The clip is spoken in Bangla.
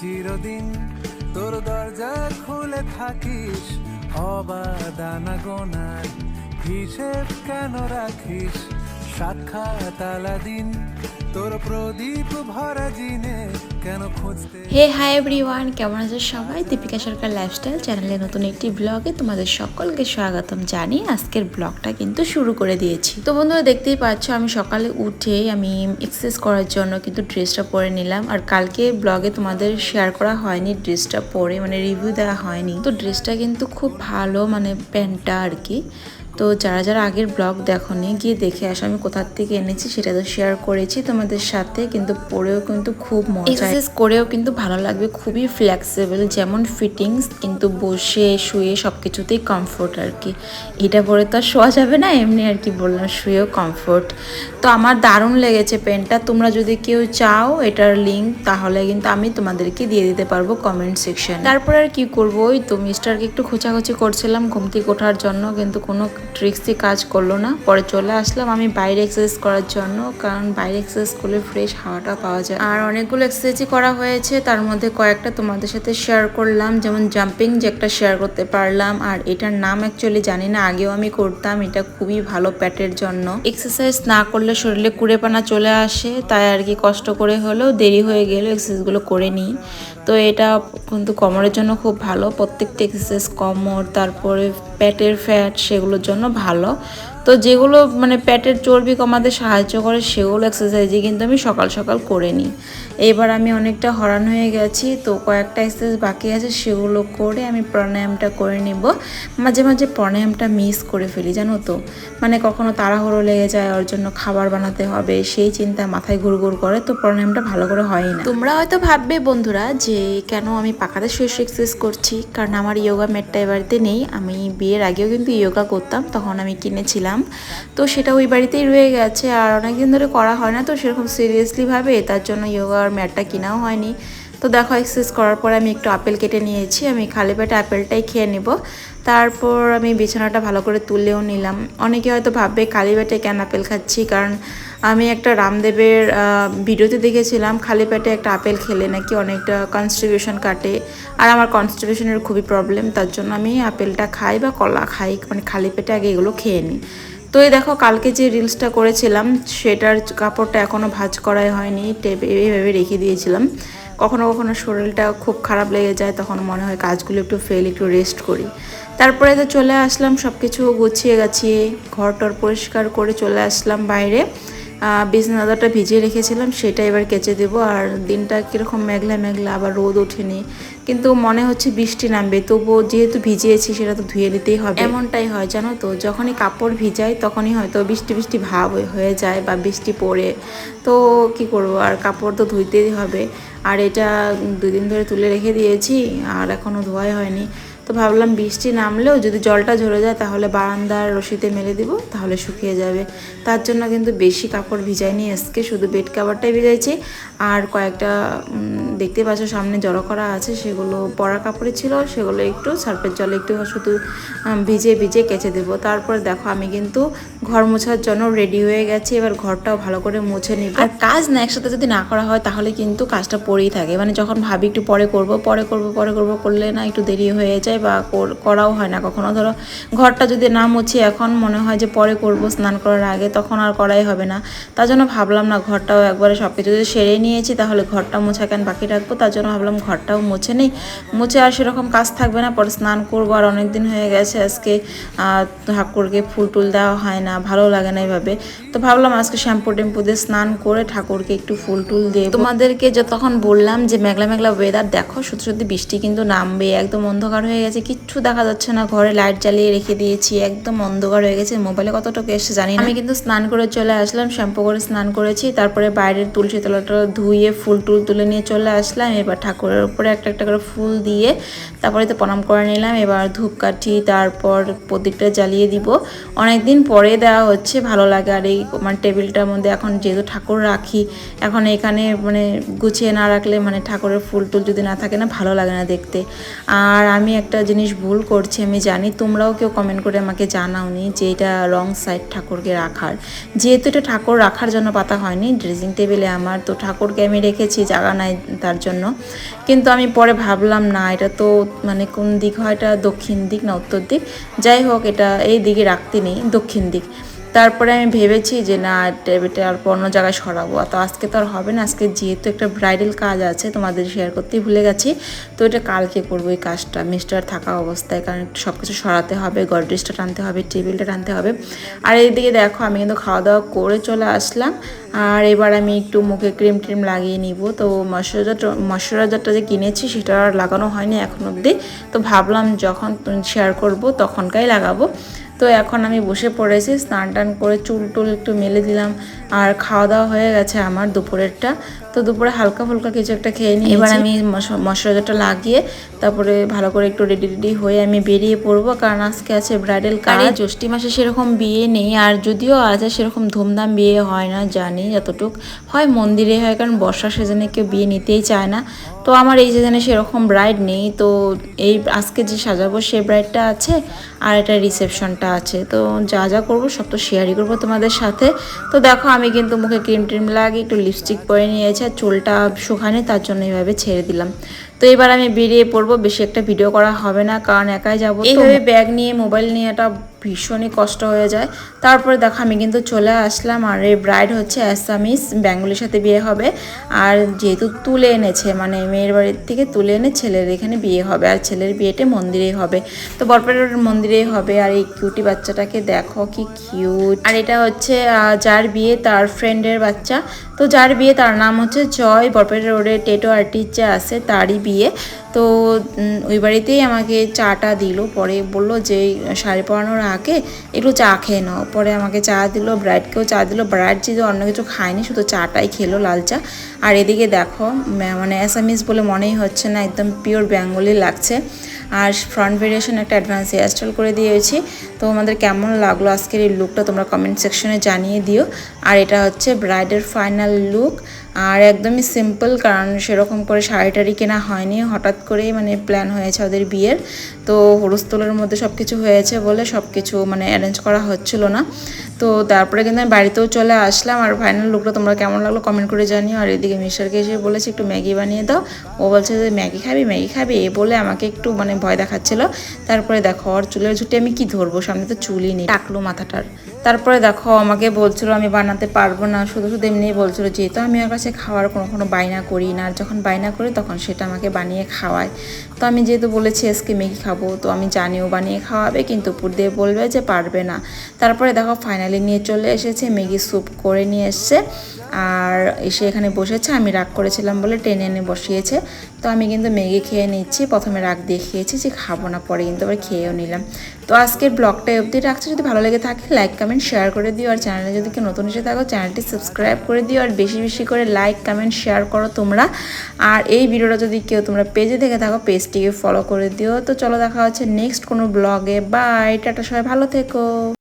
চিরদিন তোর দরজা খুলে থাকিস, অবাদানা গোনায় হিসেব কেন রাখিস? সাক্ষাৎ আলাদিন তোর প্রদীপ ভরা জিনে কেন খুঁজতে হে হাই এভরিওয়ান কেমন আছে সবাই? দীপিকা সরকার লাইফস্টাইল চ্যানেলে নতুন একটি ব্লগে তোমাদের সকলকে স্বাগতম জানি আজকের ব্লগটা কিন্তু শুরু করে দিয়েছি। তো বন্ধুরা, দেখতেই পাচ্ছ, আমি সকালে উঠে আমি এক্সারসাইজ করার জন্য কিন্তু ড্রেসটা পরে নিলাম। আর কালকে ব্লগে তোমাদের শেয়ার করা হয়নি ড্রেসটা পরে মানে রিভিউ দেওয়া হয়নি। তো ড্রেসটা কিন্তু খুব ভালো মানে প্যান্টটা আর কি। তো যারা যারা আগের ব্লগ দেখো নি গিয়ে দেখে আসো। আমি কোথার থেকে এনেছি সেটা তো শেয়ার করেছি তোমাদের সাথে কিন্তু পরেও কিন্তু খুব মজা এক্সারসাইজ করেও কিন্তু ভালো লাগবে খুবই ফ্লেক্সিবল যেমন ফিটিংস কিন্তু বসে শুয়ে সব কিছুতেই কমফোর্ট আর কি। এটা পরে তো আর শোয়া যাবে না এমনি আর কি বললাম শুয়েও কমফোর্ট তো আমার দারুণ লেগেছে পেনটা তোমরা যদি কেউ চাও এটার লিঙ্ক তাহলে কিন্তু আমি তোমাদেরকে দিয়ে দিতে পারব কমেন্ট সেকশন তারপর আর কি করব ওই তো মিস্টারকে একটু খোঁচাখুচি করছিলাম ঘুম থেকে ওঠার জন্য কিন্তু কোনো ট্রিক্সই কাজ করল না। পরে চলে আসলাম আমি বাইরে এক্সারসাইজ করার জন্য, কারণ বাইরে এক্সারসাইজ করলে ফ্রেশ হাওয়াটা পাওয়া যায়। আর অনেকগুলো এক্সারসাইজই করা হয়েছে, তার মধ্যে কয়েকটা তোমাদের সাথে শেয়ার করলাম, যেমন জাম্পিং যে একটা শেয়ার করতে পারলাম, আর এটার নাম অ্যাকচুয়ালি জানি না, আগেও আমি করতাম, এটা খুবই ভালো প্যাটের জন্য। এক্সারসাইজ না করলে শরীরে কুড়েপানা চলে আসে, তাই আর কি কষ্ট করে হলেও দেরি হয়ে গেলেও এক্সারসাইজগুলো করে নিই। তো এটা কিন্তু কোমরের জন্য খুব ভালো। প্রত্যেকটা এক্সারসাইজ কোমর, তারপরে পেটের ফ্যাট সেগুলোর জন্য ভালো। তো যেগুলো মানে পেটের চর্বি কমাতে সাহায্য করে সেগুলো এক্সারসাইজই কিন্তু আমি সকাল সকাল করে নিই। এবার আমি অনেকটা হরান হয়ে গেছি, তো কয়েকটা এক্সারসাইজ বাকি আছে, সেগুলো করে আমি প্রাণায়ামটা করে নিব। মাঝে মাঝে প্রাণায়ামটা মিস করে ফেলি, জানো তো? মানে কখনো তাড়াহুড়ো লেগে যায়, ওর জন্য খাবার বানাতে হবে, সেই চিন্তা মাথায় ঘুরঘুর করে, তো প্রাণায়ামটা ভালো করে হয় না। তোমরা হয়তো ভাববে, বন্ধুরা, যে কেন আমি পাকাতে শুয়ে এক্সারসাইজ করছি? কারণ আমার ইয়োগা ম্যাটটা এ বাড়িতে নেই। আমি বিয়ের আগেও কিন্তু ইয়োগা করতাম, তখন আমি কিনেছিলাম। তো সেটা ওই বাড়িতেই রয়ে গেছে, আর অনেকদিন ধরে করা হয় না, তো সেরকম সিরিয়াসলি ভাবে তার জন্য ইয়োগার ম্যাটটা কেনাও হয়নি। তো দেখো এক্সারসাইজ করার পরে আমি একটু আপেল কেটে নিয়েছি। আমি খালি পেটে আপেলটাই খেয়ে নেব। তারপর আমি বিছানাটা ভালো করে তুলেও নিলাম। অনেকে হয়তো ভাববে, খালি পেটে কেন আপেল খাচ্ছি? কারণ আমি একটা রামদেবের ভিডিওতে দেখেছিলাম, খালি পেটে একটা আপেল খেলে নাকি অনেকটা কনস্টিবিউশন কাটে। আর আমার কনস্টিবিউশনের খুবই প্রবলেম তার জন্য আমি আপেলটা খাই বা কলা খাই মানে খালি পেটে আগে এগুলো খেয়ে নিই। তো এই দেখো, কালকে যে রিলসটা করেছিলাম, সেটার কাপড়টা এখনও ভাজ করাই হয়নি, টেপ, এইভাবে রেখে দিয়েছিলাম। কখনো কখনো শরীরটা খুব খারাপ লেগে যায়, তখন মনে হয় কাজগুলো একটু ফেল একটু রেস্ট করি। তারপরে তো চলে আসলাম সব কিছু গুছিয়ে গাছিয়ে ঘর টর পরিষ্কার করে চলে আসলাম বাইরে। বিছনাদাটা ভিজিয়ে রেখেছিলাম, সেটা এবার কেচে দেব। আর দিনটা কীরকম মেঘলা মেঘলা, আবার রোদ ওঠেনি। কিন্তু মনে হচ্ছে বৃষ্টি নামবে, তবুও যেহেতু ভিজিয়েছি সেটা তো ধুয়ে নিতেই হবে। এমনটাই হয়, জানো তো, যখনই কাপড় ভিজাই তখনই হয়তো বৃষ্টি বৃষ্টি ভাব হয়ে যায় বা বৃষ্টি পড়ে। তো কি করব, আর কাপড় তো ধুইতেই হবে। আর এটা দুদিন ধরে তুলে রেখে দিয়েছি, আর এখনও ধোয়াই হয়নি। তো ভাবলাম বৃষ্টি নামলেও যদি জলটা ঝরে যায় তাহলে বারান্দার রশিতে মেলে দিব, তাহলে শুকিয়ে যাবে। তার জন্য কিন্তু বেশি কাপড় ভিজাইনি আজকে, শুধু বেড কাভারটাই ভিজাইছি। আর কয়েকটা দেখতে পাচ্ছ সামনে জড়ো করা আছে, সেগুলো পরা কাপড়ে ছিল, সেগুলো একটু সার্ফের জলে একটু শুধু ভিজে ভিজে কেচে দেবো। তারপর দেখো আমি কিন্তু ঘর মোছার জন্য রেডি হয়ে গেছি, এবার ঘরটাও ভালো করে মুছে নিব। আর কাজ না একসাথে যদি না করা হয় তাহলে কিন্তু কাজটা পড়েই থাকে। মানে যখন ভাবি একটু পরে করব পরে করব পরে করব, করলে না একটু দেরি হয়ে যায়। বা করাও হয় না। কখনো ধরো ঘরটা যদি না মুছি এখন মনে হয় যে পরে করব, স্নান করার আগে, তখন আর করাই হবে না। তার জন্য ভাবলাম না ঘরটাও একবারে সব কিছু যদি সেরে নিয়েছি, তাহলে ঘরটা মোছা কেন বাকি রাখব? তার জন্য ভাবলাম ঘরটাও মুছে নেই। মুছে আর সেরকম কাজ থাকবে না। পরে স্নান করব আর অনেক দিন হয়ে গেছে আজকে। ঠাকুরকে ফুল টুল দেওয়া হয় না, ভালো লাগে না এইভাবে তো ভাবলাম আজকে শ্যাম্পু টেম্পু দিয়ে স্নান করে ঠাকুরকে একটু ফুল টুল দিয়ে তোমাদেরকে যতক্ষণ বললাম যে মেঘলা মেঘলা ওয়েদার দেখো সত্যি সত্যি বৃষ্টি কিন্তু নামবে একদম অন্ধকার হয়ে গেছে কিচ্ছু দেখা যাচ্ছে না। ঘরে লাইট জ্বালিয়ে রেখে দিয়েছি, একদম অন্ধকার হয়ে গেছে মোবাইলে কতটুকু এসে জানি না। আমি কিন্তু স্নান করে চলে আসলাম, শ্যাম্পু করে স্নান করেছি, তারপরে বাইরের তুলসী তলাটা ধুয়ে ফুল টুল তুলে নিয়ে চলে আসলাম। এবার ঠাকুরের উপরে একটা একটা করে ফুল দিয়ে তারপরে তো প্রণাম করে নিলাম। এবার ধূপকাঠি তারপর প্রদীপটা জ্বালিয়ে দিব। অনেক দিন পরে দেওয়া হচ্ছে, ভালো লাগে। আর এই মানে টেবিলটার মধ্যে এখন যেহেতু ঠাকুর রাখি, এখন এখানে মানে গুছিয়ে না রাখলে মানে ঠাকুরের ফুল টুল যদি না থাকে না, ভালো লাগে না দেখতে। আর আমি একটা একটা জিনিস ভুল করছে, আমি জানি, তোমরাও কেউ কমেন্ট করে আমাকে জানাওনি যে এটা রং সাইড ঠাকুরকে রাখার। যেহেতু এটা ঠাকুর রাখার জন্য পাতা হয়নি ড্রেসিং টেবিলে আমার তো ঠাকুরকে আমি রেখেছি, জায়গা নাই তার জন্য। কিন্তু আমি পরে ভাবলাম, না, এটা তো মানে কোন দিক হয়, এটা দক্ষিণ দিক না উত্তর দিক? যাই হোক, এটা এই দিকে রাখতে নেই, দক্ষিণ দিক। তারপরে আমি ভেবেছি যে না টেবিলটা আর অন্য জায়গায় সরাবো। তো আজকে তো আর হবে না, আজকে যেহেতু একটা ব্রাইডাল কাজ আছে তোমাদের শেয়ার করতেই ভুলে গেছি, তো এটা কালকে করব এই কাজটা। মিস্টার থাকা অবস্থায়, কারণ সব কিছু সরাতে হবে গডরেজটা টানতে হবে টেবিলটা টানতে হবে। আর এইদিকে দেখো, আমি কিন্তু খাওয়া দাওয়া করে চলে আসলাম। আর এবার আমি একটু মুখে ক্রিম ট্রিম লাগিয়ে নিব। তো ময়শ্চারাইজার ময়শ্চারাইজারটা যে কিনেছি, সেটা আর লাগানো হয়নি এখন অবধি। তো ভাবলাম যখন শেয়ার করব, তখনকাই লাগাবো। তো এখন আমি বসে পড়েছি স্নান টান করে চুল টুল একটু মেলে দিলাম। আর খাওয়া দাওয়া হয়ে গেছে আমার দুপুরেরটা। তো দুপুরে হালকা ফুলকা কিছু একটা খেয়ে নিই এবার আমি মশলাটা লাগিয়ে তারপরে ভালো করে একটু রেডি রেডি হয়ে আমি বেরিয়ে পড়ব। কারণ আজকে আছে ব্রাইডাল কার এই জ্যৈষ্ঠী মাসে সেরকম বিয়ে নেই। আর যদিও আছে সেরকম ধুমধাম বিয়ে হয় না জানি যতটুক হয় মন্দিরে হয়। কারণ বর্ষা সিজনে কেউ বিয়ে নিতেই চায় না। তো আমার এই সিজনে সেরকম ব্রাইড নেই। তো এই আজকে যে সাজাবো সে ব্রাইডটা আছে আর এটা রিসেপশনটা আছে। তো যা যা করব সব তো শেয়ারই করব তোমাদের সাথে। তো দেখো আমি কিন্তু মুখে ক্রিম ট্রিম লাগিয়ে একটু লিপস্টিক পরে নিয়েছি আর চুলটা শুকানে তার জন্য এইভাবে ছেড়ে দিলাম। তো এবার আমি বেরিয়ে পড়ব বেশি একটা ভিডিও করা হবে না কারণ একাই যাব এইভাবে ব্যাগ নিয়ে মোবাইল নিয়ে এটা ভীষণই কষ্ট হয়ে যায়। তারপরে দেখো আমি কিন্তু চলে আসলাম আর এই ব্রাইড হচ্ছে অ্যাসামিস বেঙ্গলির সাথে বিয়ে হবে। আর যেহেতু তুলে এনেছে মানে মেয়ের বাড়ির থেকে তুলে এনে ছেলের এখানে বিয়ে হবে আর ছেলের বিয়েটা মন্দিরেই হবে। তো বরপেটার মন্দিরেই হবে আর এই কিউটি বাচ্চাটাকে দেখো কি কিউট আর এটা হচ্ছে যার বিয়ে তার ফ্রেন্ডের বাচ্চা। তো যার বিয়ে তার নাম হচ্ছে জয়। বরপেটা রোডে টেটো আর্টিস্ট যে আছে, তারই বিয়ে। তো ওই বাড়িতেই আমাকে চাটা দিল। পরে বলল যে, শাড়ি পরানোর আগে একটু চা খেয়ে নাও। পরে আমাকে চা দিল ব্রাইডকেও চা দিল। ব্রাইড যেহেতু অন্য কিছু খায়নি, শুধু চাটাই খেলো লাল চা। আর এদিকে দেখো মানে অ্যাসামিস বলে মনেই হচ্ছে না, একদম পিওর বেঙ্গলি লাগছে। আর ফ্রন্ট ভেরিয়েশন একটা অ্যাডভান্স হেয়ারস্টাইল করে দিয়েছি। তো আমাদের কেমন লাগল আজকের এই লুকটা তোমরা কমেন্ট সেকশনে জানিয়ে দিও। আর এটা হচ্ছে ব্রাইডের ফাইনাল লুক আর একদমই সিম্পল কারণ সেরকম করে শাড়ি টাড়ি কেনা হয়নি। হঠাৎ করেই মানে প্ল্যান হয়েছে ওদের বিয়ের। তো হরুস্তলের মধ্যে সব কিছু হয়েছে বলে সব কিছু মানে অ্যারেঞ্জ করা হচ্ছিল না। তো তারপরে কিন্তু আমি বাড়িতেও চলে আসলাম। আর ফাইনাল লুকটা তোমরা কেমন লাগল কমেন্ট করে জানিও। আর এদিকে মিস্টারকে এসে বলেছি, একটু ম্যাগি বানিয়ে দাও। ও বলছে যে, ম্যাগি খাবি ম্যাগি খাবি? এ বলে আমাকে একটু মানে ভয় দেখাচ্ছিল। তারপরে দেখো, ওর চুলের ঝুঁটি আমি কি ধরবো? সামনে তো চুলই নেই। টাকলো মাথাটার। তারপরে দেখো, আমাকে বলছিল, আমি বানাতে পারব না। শুধু শুধু এমনিই বলছিল, যেহেতু আমি ওর কাছে খাওয়ার কোনো কোনো বায়না করি না, আর যখন বায়না করি তখন সেটা আমাকে বানিয়ে খাওয়ায়। তো আমি যেহেতু বলেছি, আজকে ম্যাগি খাব। তো আমি জানিও বানিয়ে খাওয়াবে, কিন্তু উপর দিয়ে বলবে যে পারবে না। তারপরে দেখো ফাইনালি নিয়ে চলে এসেছে, ম্যাগি স্যুপ করে নিয়ে এসছে। আর এসে এখানে বসেছে। আমি রাগ করেছিলাম বলে টেনে এনে বসিয়েছে। তো আমি কিন্তু ম্যাগি খেয়ে নিচ্ছি, প্রথমে রাগ দিয়ে খেয়েছি যে খাব না, পরে কিন্তু আবার খেয়েও নিলাম। তো আজকের ব্লগটা অবধি রাখছি। যদি ভালো লেগে থাকে লাইক কমেন্ট শেয়ার করে দিও। আর চ্যানেলে যদি কেউ নতুন এসে থাকো চ্যানেলটি সাবস্ক্রাইব করে দিও। আর বেশি বেশি করে লাইক কমেন্ট শেয়ার করো তোমরা। আর এই ভিডিওটা যদি কেউ তোমরা পেজে দেখে থাকো পেজটিকে ফলো করে দিও। তো চলো দেখা হচ্ছে নেক্সট কোনো ব্লগে বাই টাটা সবাই, ভালো থেকো।